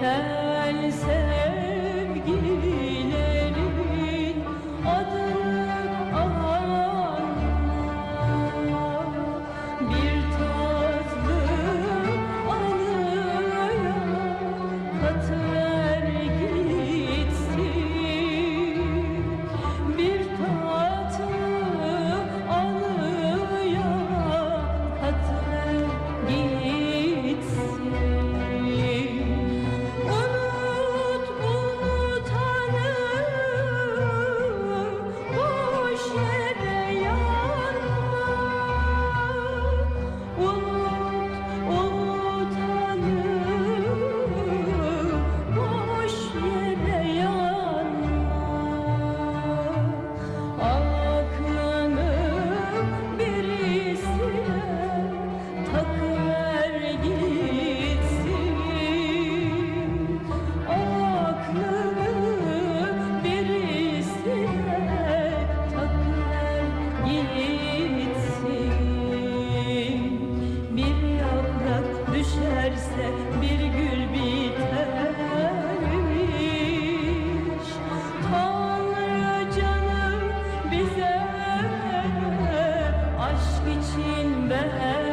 Biten sevgilerin için vermiş